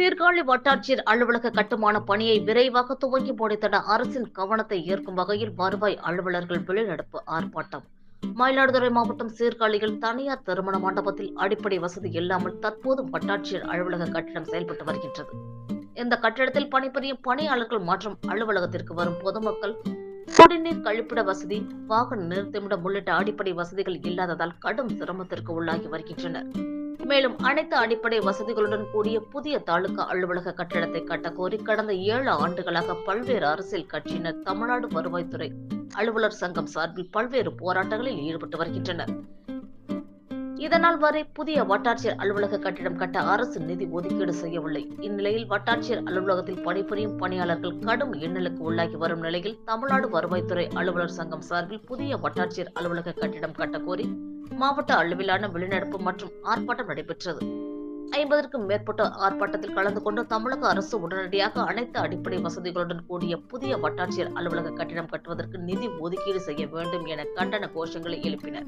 சீர்காழி வட்டாட்சியர் அலுவலக கட்டுமான பணியை விரைவாக துவங்கி முடித்திட அரசின் கவனத்தை ஈர்க்கும் வகையில் வருவாய் அலுவலர்கள் வெளிநடப்பு ஆர்ப்பாட்டம். மயிலாடுதுறை மாவட்டம் சீர்காழியில் தனியார் திருமண மண்டபத்தில் அடிப்படை வசதி இல்லாமல் தற்போதும் வட்டாட்சியர் அலுவலக கட்டிடம் செயல்பட்டு வருகின்றது. இந்த கட்டிடத்தில் பணிபுரியும் பணியாளர்கள் மற்றும் அலுவலகத்திற்கு வரும் பொதுமக்கள் குடிநீர் கழிப்பிட வசதி வாகன நிறுத்தமிடம் உள்ளிட்ட அடிப்படை வசதிகள் இல்லாததால் கடும் சிரமத்திற்கு உள்ளாகி வருகின்றனர். மேலும் அனைத்து அடிப்படை வசதிகளுடன் கூடிய புதிய தாலுகா அலுவலக கட்டடத்தை கட்டக்கோரி கடந்த ஏழு ஆண்டுகளாக பல்வேறு அரசியல் கட்சியினர் தமிழ்நாடு வருவாய்த்துறை அலுவலர் சங்கம் சார்பில் பல்வேறு போராட்டங்களில் ஈடுபட்டு வருகின்றனர். இதனால் வரை புதிய வட்டாட்சியர் அலுவலக கட்டிடம் கட்ட அரசு நிதி ஒதுக்கீடு செய்யவில்லை. இந்நிலையில் வட்டாட்சியர் அலுவலகத்தில் பணிபுரியும் பணியாளர்கள் கடும் இன்னலுக்கு உள்ளாகி வரும் நிலையில் தமிழ்நாடு வருவாய்த்துறை அலுவலர் சங்கம் சார்பில் புதிய வட்டாட்சியர் அலுவலக கட்டிடம் கட்டக்கோரி மாவட்ட அளவிலான வெளிநடப்பு மற்றும் ஆர்ப்பாட்டம் நடைபெற்றது. ஐம்பதற்கும் மேற்பட்ட ஆர்ப்பாட்டத்தில் கலந்து கொண்டு தமிழக அரசு உடனடியாக அனைத்து அடிப்படை வசதிகளுடன் கூடிய புதிய வட்டாட்சியர் அலுவலக கட்டிடம் கட்டுவதற்கு நிதி ஒதுக்கீடு செய்ய வேண்டும் என கண்டன கோஷங்களை எழுப்பினர்.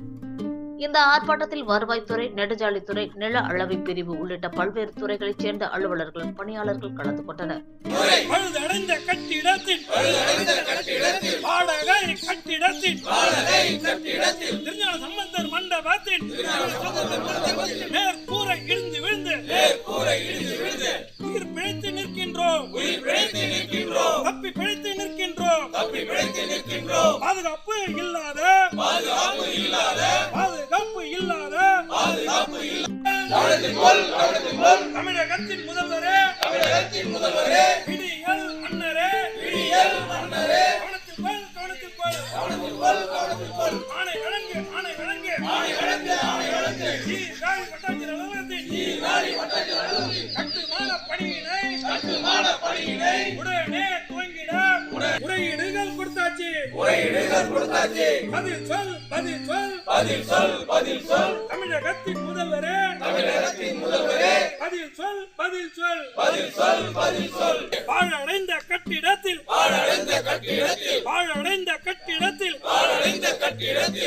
இந்த ஆர்ப்பாட்டத்தில் வருவாய்த்துறை நெடுஞ்சாலைத்துறை நில அளவை பிரிவு உள்ளிட்ட பல்வேறு துறைகளைச் சேர்ந்த அலுவலர்கள் பணியாளர்கள் கலந்து கொண்டனர். கட்டிடத்தில் கட்டிடத்தில் திருஞான சம்பந்தர் மண்டபத்தில் மேற்கூரை இடிந்து விழுந்து உயிர் பிழைத்து நிற்கின்றோம். தப்பி பிழைத்து நிற்கின்றோம். பாதுகாப்பு இல்லாத பாதுகாப்பு இல்லாத தமிழகத்தின் முதல்வரே விடியல் மன்னரே கவனத்தில் கொள், கவனத்தில் கொள். ஆணை வழங்கு ஆணை வழங்கு உடனே துவங்கிட. முறையீடுகள் கொடுத்தாச்சு. பதில் சொல் பதில் சொல். தமிழகத்தின் முதல்வரே. பதில் சொல் பதில் சொல். பாழடைந்த கட்டிடத்தில் பாழடைந்த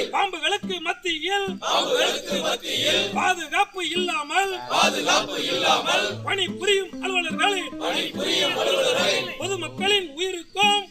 பாம்புகளுக்கு மத்தியில். பாம்புகளுக்கு மத்தியில். பாதுகாப்பு இல்லாமல். பாதுகாப்பு இல்லாமல். பணி புரியும் அலுவலர்களை. பணி புரியும் அலுவலர்களை. பொதுமக்களின் உயிருக்கும்.